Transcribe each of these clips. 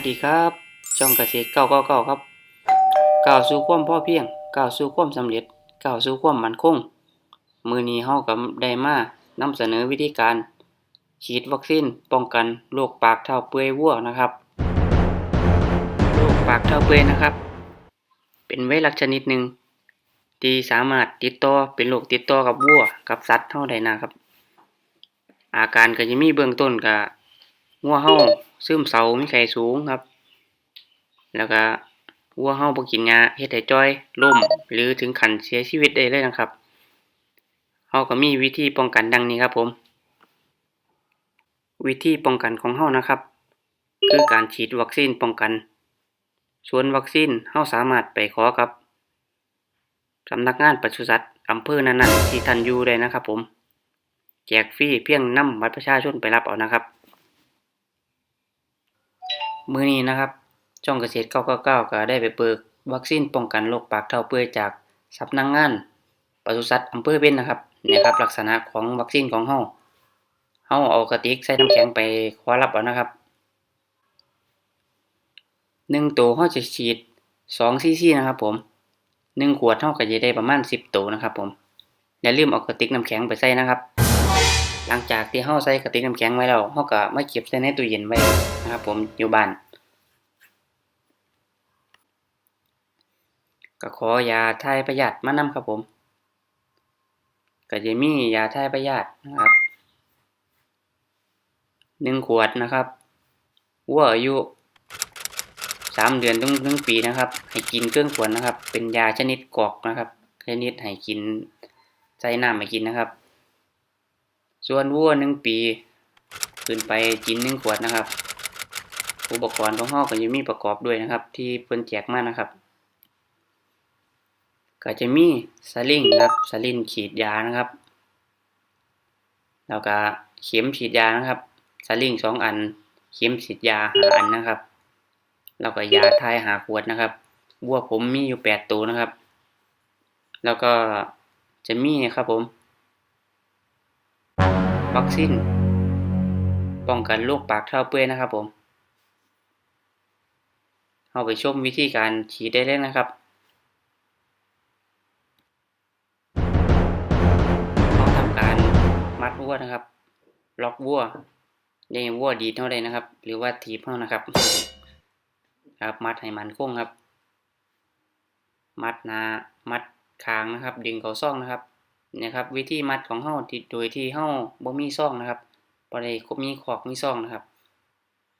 วัสดีครับ ช่องเกษตรเก้าเก้าเก้าครับก้าวสู่ความพ่อเพียงก้าวสู่ความสำเร็จก้าวสู่ความมั่นคง มือนี้เฮาก็ได้มานำเสนอวิธีการ ฉีดวัคซีนป้องกันโรคปากเท้าเปื่อยวัวนะครับโรคปากเท้าเปื่อยนะครับ เป็นไวรัสชนิดหนึ่งที่สามารถติดต่อเป็นโรคติดต่อกับวัวกับสัตว์เฮาได้นะครับ อาการก็จะมีเบื้องต้นก็ วัวเฮาซึมเศร้ามีไข้สูงครับ แล้วก็วัวเฮาบ่กินยาเฮ็ดให้จ้อยล้มหรือถึงขันเสียชีวิตได้เลยนะครับเฮาก็มีวิธีป้องกันดังนี้ครับผม วิธีป้องกันของเฮานะครับ คือการฉีดวัคซีนป้องกัน ส่วนวัคซีนเฮาสามารถไปขอกับสำนักงานปศุสัตว์อำเภอนั้นๆที่ท่านอยู่ได้นะครับผม แจกฟรีเพียงนำบัตรประชาชนไปรับเอานะครับ มื้อนี้นะครับช่องเกษตร 999 ก็ได้ไปเปิดวัคซีนป้องกันโรคปากเท้าเปื่อยจากสำนักงานปศุสัตว์อำเภอเบญนนะครับเนี่ยครับลักษณะของวัคซีนของเฮาเฮาเอากระติกใส่น้ำแข็งไปขอรับเอานะครับหนึ่งตัวเฮาจะฉีด2ซีซีนะครับ ผมหนึ่งขวดเฮาก็จะได้ประมาณ10ตัวนะครับ ผมอย่าลืมเอากระติกน้ำแข็งไปใส่นะครับ หลังจากที่เฮาใส่กระติกน้ำแข็งไว้แล้วเฮาก็มาเก็บใส่ในตู้เย็นไว้นะครับผมอยู่บ้านก็ขอยาทายประหยัดมานำครับผมก็จะมียาทายประหยัดนะครับหนึ่งขวดนะครับวัวอายุสามเดือนถึงหนึ่งปีนะครับ ให้กินเครื่องขวดนะครับ เป็นยาชนิดกอกนะครับ ชนิดให้กินใส่น้ำให้กินนะครับ ส่วนวัวหนึ่งปี ขึ้นไปกินหนึ่งขวดนะครับ อุปกรณ์ของห้อก็จะมีประกอบด้วยนะครับ ที่เพิ่นแจกมานะครับ ก็จะมีสลิงครับสลิงฉีดยานะครับ แล้วก็เข็มฉีดยานะครับสลิงสองอัน เข็มฉีดยาหาอันนะครับ แล้วก็ยาทายหาขวดนะครับวัวผมมีอยู่แปดตัวนะครับ แล้วก็จะมีครับผม วัคซีนป้องกันโรคปากเท้าเปื่อยนะครับผมเอาไปชมวิธีการฉีดได้เลยนะครับเราทำการมัดวัวนะครับ ล็อกวัวในวัวดีเท่าใดนะครับ หรือว่าถีบเท่านะครับ ครับ มัดให้มันคงครับ มัดนา มัดคางนะครับ ดึงเขาซ่องนะครับ นี่ยครับ วิธีมัดของเฮาที่โดยที่เฮาบ่มีซ่องนะครับบ่ได้คบมีขอกมีซ่องนะครับ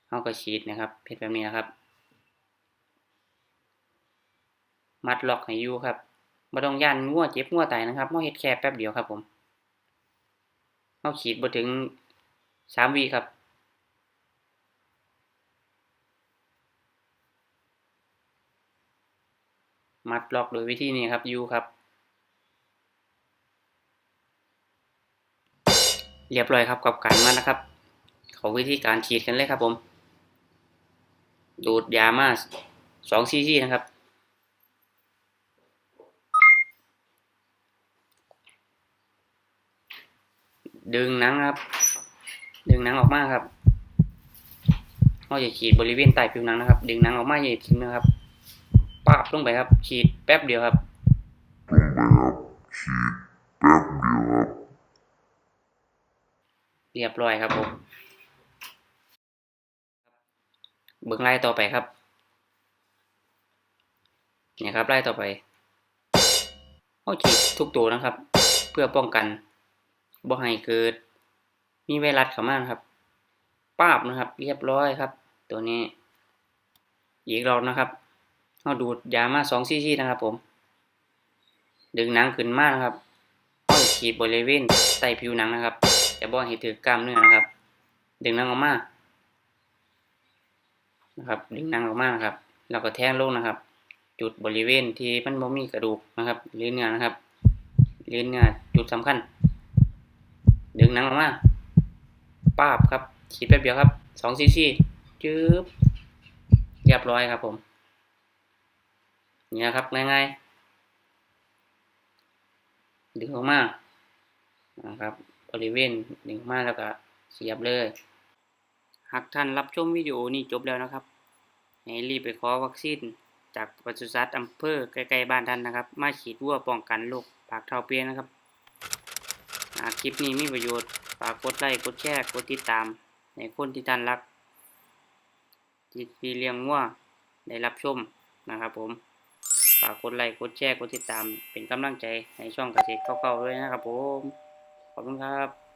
เฮาก็ฉีดนะครับเฮ็ดแบบนี้นะครับ มัดล็อกให้อยู่ครับบ่ต้องย่านงัวเจ็บงัวตายนะครับเฮาเฮ็ดแค่แป๊บเดียวครับผมเฮาฉีดบ่ถึง3วิครับมัดล็อกโดยวิธีนี้ครับยูครับ เรียบร้อยครับกับการมานะครับ เขาวิธีการฉีดกันเลยครับผม ดูดยามาสองซีซีนะครับดึงหนังครับ ดึงหนังออกมาครับเราจะฉีดบริเวณใต้ผิวหนังนะครับ ดึงหนังออกมาอย่าทิ้งนะครับปาบลงไปครับฉีดแป๊บเดียวครับเรีียบร้อยครับผมเบิ้งไล่ต่อไปครับเนี่ยครับไล่ต่อไปเอาฉีดทุกตัวนะครับ เพื่อป้องกันบ่ให้เกิด มีไวรัสเข้ามาครับป้าบนะครับ เรียบร้อยครับ ตัวนี้อีกรอบนะครับเอาดูดยามาสองซีซีนะครับ ผม ดึงหนังขึ้นมากนะครับเอาฉีดบริเวณใต้ผิวหนังนะครับ แต่บ่ให้ถือกล้ามเนื้อนะครับ ดึงนั่งออกมานะครับ ดึงนั่งออกมานะครับแล้วก็แทงลงนะครับ จุดบริเวณที่มันบ่มีกระดูกนะครับหรือเนื้อนะครับหรือเนื้อจุดสำคัญ ดึงนั่งออกมาป้าบครับฉีดแป๊บเดียวครับสองซีซีจื๊บเรียบร้อยครับผมเนี่นะครับง่ายๆดึงออกมานะครับ บริเวณดึงมาแล้วก็เสียบเลย หากท่านรับชมวิดีโอนี้จบแล้วนะครับ ให้รีบไปขอวัคซีนจากปศุสัตว์อำเภอใกล้ๆบ้านท่านนะครับ มาฉีดวัวป้องกันโรคปากเท้าเปียนะครับ หากคลิปนี้มีประโยชน์ฝากกดไลค์กดแชร์กดติดตาม ในคนที่ท่านรักที่ที่เลี้ยงวัวได้รับชมนะครับผมฝากกดไลค์กดแชร์กดติดตาม เป็นกำลังใจให้ช่องเกษตรเก่าๆด้วยนะครับผม ขอบคุณครับ